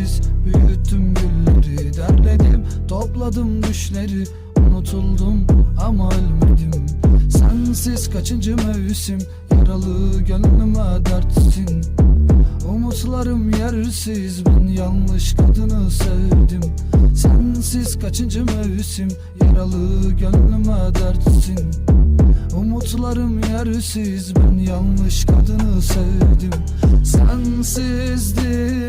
sensiz büyüttüm gülleri Derledim topladım düşleri. Unutuldum ama ölmedim. Sensiz kaçıncı mevsim? Yaralı gönlüme dertsin. Umutlarım yersiz ben yanlış kadını sevdim. Sensiz kaçıncı mevsim? Yaralı gönlüme dertsin. Umutlarım yersiz ben yanlış kadını sevdim. Sensizdim